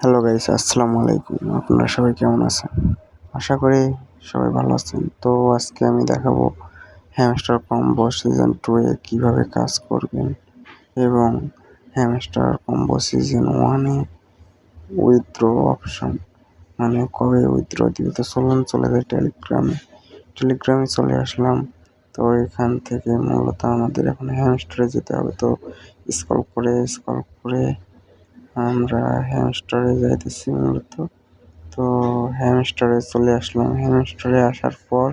Hello guys আসসালামু আলাইকুম আপনারা সবাই কেমন আছেন? আশা করি সবাই ভালো আছেন। তো আজকে আমি দেখাবো হ্যামস্টার কম্বো সিজন টু এ কীভাবে কাজ করবেন এবং হ্যামস্টার কম্বো সিজন ওয়ানে উইথড্র অপশন মানে কবে উইথড্র দিবে? তো চলুন, চলে যায় টেলিগ্রামে টেলিগ্রামে চলে আসলাম। তো এখান থেকে মূলত আমাদের এখন হ্যামস্টারে যেতে হবে। তো স্কল করে স্কল করে আমরা হ্যামস্টারে যাইতেছি মূলত। তো হ্যামস্টারে চলে আসলাম। হ্যামস্টারে আসার পর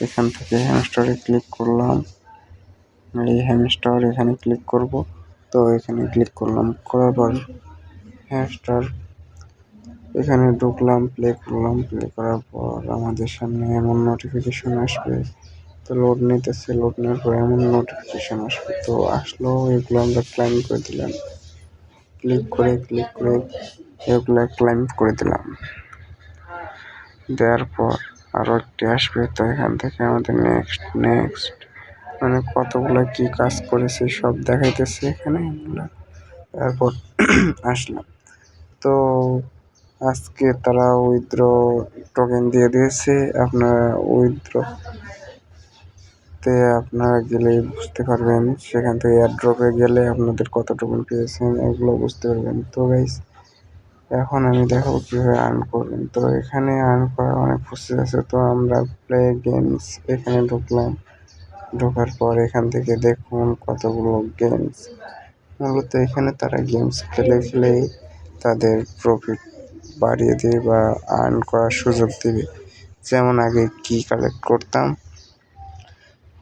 এখান থেকে হ্যামস্টারে ক্লিক করলাম। এই হ্যামস্টার এখানে ক্লিক করব। তো এখানে ক্লিক করলাম। করার পর হ্যামস্টার এখানে ঢুকলাম প্লে করলাম। প্লে করার পর আমাদের সামনে এমন নোটিফিকেশন আসবে। তো লোড নিতেছে। লোড নেওয়ার পর এমন নোটিফিকেশন আসবে। তো আসলো এগুলো আমরা ক্লাইম করে দিলাম। ক্লিক করে ক্লিক করে এগুলো ক্লাইম করে দিলাম। দেওয়ার পর আরও একটি আসবে, তো এখান থেকে আমাদের নেক্সট নেক্সট মানে কতগুলো কি কাজ করেছে সব দেখাইতেছে এখানে তারপর আসলাম। তো আজকে তারা উইথড্র টোকেন দিয়ে দিয়েছে, আপনারা উইথড্র তে আপনারা গেলে বুঝতে পারবেন, সেখান থেকে এয়ারড্রপে গেলে আপনাদের কত টোকেন পেয়েছেন, এগুলো বুঝতে পারবেন। তো গাইস এখন আমি দেখাবো কীভাবে আর্ন করবেন। তো এখানে আর্ন করার অনেক প্রসেস আছে। তো আমরা প্লে গেমস এখানে ঢুকলাম। ঢোকার পর এখান থেকে দেখুন কতগুলো গেমস মূলত এখানে তারা গেমস খেলে খেলেই তাদের প্রফিট বাড়িয়ে দেবে বা আর্ন করার সুযোগ দেবে। যেমন আগে কি কালেক্ট করতাম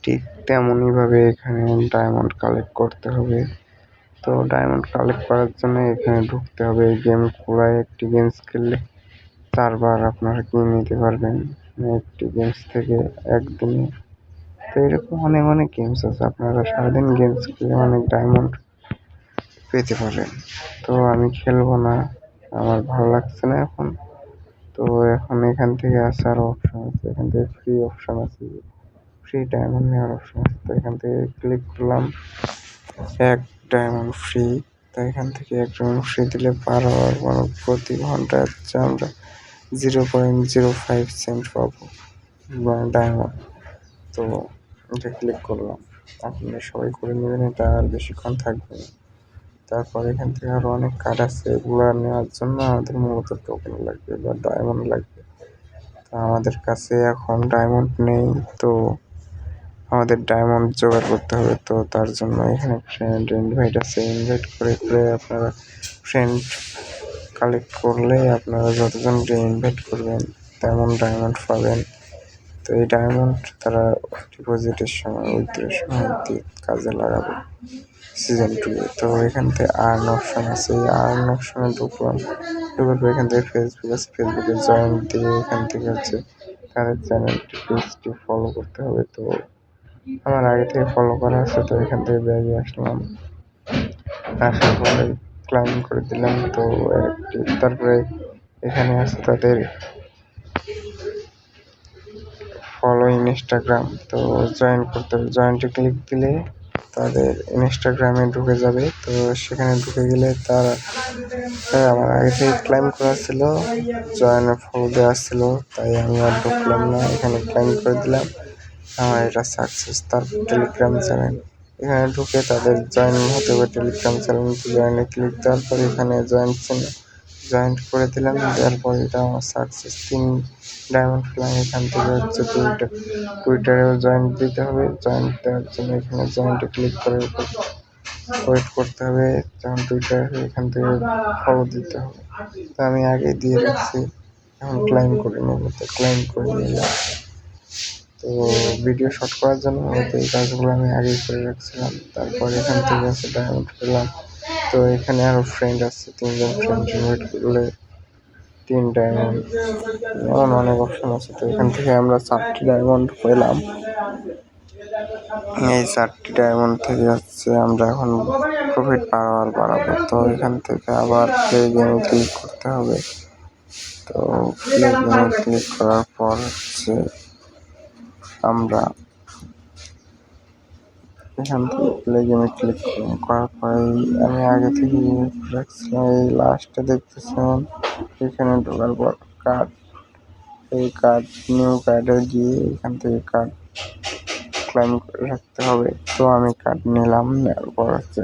ঠিক তেমনইভাবে এখানে ডায়মন্ড কালেক্ট করতে হবে। তো ডায়মন্ড কালেক্ট করার জন্য এখানে ঢুকতে হবে। এই গেম খোলায় একটি গেমস খেললে চারবার আপনারা কিনে নিতে পারবেন? একটি গেমস থেকে একদিনে। তো এরকম অনেক অনেক গেমস আছে। আপনারা সারাদিন গেমস খেলে অনেক ডায়মন্ড পেতে পারেন তো আমি খেলব না। আমার ভালো লাগছে না এখন। তো এখন এখান থেকে আসার অপশন আছে। এখান থেকে ফ্রি অপশন আছে। ফ্রি ডায়মন্ড নেওয়ার অপশন আছে। তো এখান থেকে ক্লিক করলাম, এক ডায়মন্ড ফ্রি তো এখান থেকে এক ডায়মন্ড ফ্রি দিলে পার হওয়ার পর প্রতি ঘণ্টা হচ্ছে আমরা zero point zero five cent পাবো ডায়মন্ড তো এটা ক্লিক করলাম। আপনারা সবাই করে নেবেন, এটা আর বেশিক্ষণ থাকবে না। তারপর এখান থেকে আরও অনেক কার্ড আছে, এগুলো নেওয়ার জন্য আমাদের মূলত টোকেন লাগবে বা ডায়মন্ড লাগবে। তো আমাদের কাছে এখন ডায়মন্ড নেই, তো আমাদের ডায়মন্ড জোগাড় করতে হবে তো তার জন্য এখানে ফ্রেন্ড ইনভাইট আছে। ইনভাইট করে করে আপনারা ফ্রেন্ড কালেক্ট করলে আপনারা যতজনকে ইনভাইট করবেন তেমন ডায়মন্ড পাবেন। তো এই ডায়মন্ড তারা ডিপোজিটের সময় উইথড্রের সময় দিয়ে কাজে লাগাবে সিজন টু তো এখান থেকে আর্ন অপশন আছে। এই আর্ন অপশনে ঢুকলাম। ঢুকার পর এখান থেকে ফেসবুক আছে। ফেসবুকে জয়েন দিয়ে এখান থেকে হচ্ছে তাদের চ্যানেলটি পেজটি ফলো করতে হবে। তো আমার আগে থেকে ফলো করা আছে, তো এখান থেকে ব্যাগে আসলাম। আসার পরে ক্লাইম করে দিলাম, তো তারপরে এখানে আছে তাদের ফলো ইনস্টাগ্রাম তো জয়েন করতে হবে। জয়েন্টে ক্লিক দিলে তাদের ইনস্টাগ্রামে ঢুকে যাবে, তো সেখানে ঢুকে গেলে তারা আমার আগে থেকে ক্লাইম করা ছিল জয়েনে ফলো দেওয়া ছিল, তাই আমি আর ঢুকলাম না, এখানে ক্লাইম করে দিলাম। আমার এটা সাকসেস তারপর টেলিগ্রাম চ্যানেল এখানে ঢুকে তাদের জয়েন হতে হবে টেলিগ্রাম চ্যানেল জয়েনে ক্লিক দেওয়ার পর এখানে জয়েন চ্যানেল জয়েন্ট করে দিলাম। দেওয়ার পর এটা আমার সাকসেস তিন ডায়মন্ড ফ্লাই এখান থেকে হচ্ছে টুইটার টুইটারেও জয়েন্ট দিতে হবে। জয়েন্ট দেওয়ার জন্য এখানে জয়েন্টে ক্লিক করে ওয়েট করতে হবে। যখন টুইটার এখান থেকে ফলো দিতে হবে। তো আমি আগে দিয়ে রাখছি এখন ক্লাইম করে নেব। তো ক্লাইম করে নিলাম। তো ভিডিও শট করার জন্য হয়তো এই কাজগুলো আমি আগেই করে রাখছিলাম। তারপর এখান থেকে আছে ডায়মন্ড পেলাম। তো এখানে আরও ফ্রেন্ড আছে, তিনজন ফ্রেন্ড ইনভাইট করলে তিন ডায়মন্ড এমন অনেক অপশন আছে। তো এখান থেকে আমরা চারটি ডায়মন্ড পেলাম। এই চারটি ডায়মন্ড থেকে হচ্ছে আমরা এখন প্রফিট বাড়াবার বাড়াবো। তো এখান থেকে আবার প্লে গেমে ক্লিক করতে হবে। তো প্লে গেমে ক্লিক করার পর হচ্ছে আমরা এখান থেকে প্লে ক্লিক করার পরে আমি আগে থেকে রাখছিলাম এই লাস্টে দেখতেছেন, এখানে ঢোকার পর কার্ড এই কার্ড নিউ কার্ডে গিয়ে এখান থেকে কার্ড ক্লাইম রাখতে হবে। তো আমি কার্ড নিলাম, নেওয়ার পর হচ্ছে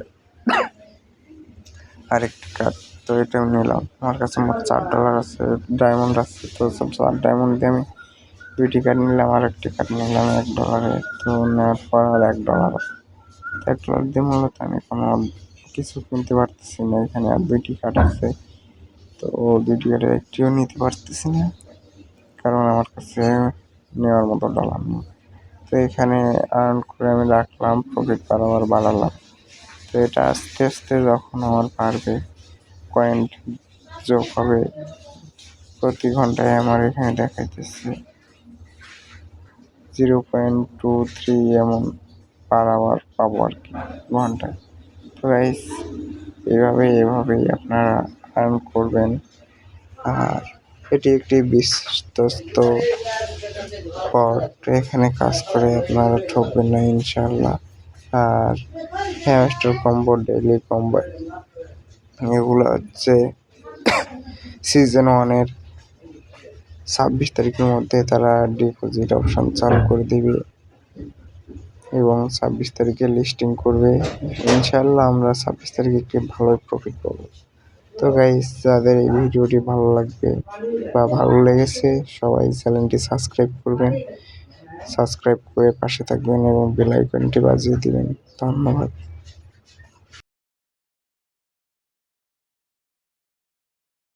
আরেকটি কার্ড তো এটাও নিলাম। আমার কাছে মোট চার ডলার আছে ডায়মন্ড আছে, তো সব চার ডায়মন্ড দিয়ে আমি দুইটি কার্ড নিলাম আর একটি কার্ড নিলাম, এক ডলারে তো নেওয়ার পর আর এক ডলার এক ডলার দিয়ে মূলত আমি কোনো কিছু কিনতে পারতেছি না, এখানে আর দুইটি কার্ড আছে। তো দুইটি কার্ডের একটিও নিতে পারতেছি না, কারণ আমার কাছে নেওয়ার মতো ডলার নেই। তো এখানে আর্ন করে আমি রাখলাম প্রফিট বাড়াবার বাড়ালাম। তো এটা আস্তে আস্তে যখন আমার পারবে পয়েন্ট যোগ হবে, প্রতি ঘন্টায় আমার এখানে দেখাইতেছে। জিরো পয়েন্ট টু থ্রি এমন পার আওয়ার পাবো আর কি, ঘন্টায়। তো গাইস এভাবে এভাবেই আপনারা আর্ন করবেন। আর এটি একটি বিশ্বস্ত পট এখানে কাজ করে আপনারা ঠকবেন না ইনশাল্লাহ আর হ্যামস্টার কম্বো ডেইলি কম্বো এগুলো হচ্ছে সিজন ওয়ানের ছাব্বিশ তারিখের মধ্যে তারা ডিপোজিট অপশন চালু করে দিবে এবং ছাব্বিশ তারিখে লিস্টিং করবে। ইনশাল্লাহ আমরা ছাব্বিশ তারিখে একটি ভালো প্রফিট পাবো। তো গাইস যাদের এই ভিডিওটি ভালো লাগবে বা ভালো লেগেছে, সবাই চ্যানেলটি সাবস্ক্রাইব করবেন। সাবস্ক্রাইব করে পাশে থাকবেন এবং বেল আইকনটি বাজিয়ে দিবেন। ধন্যবাদ।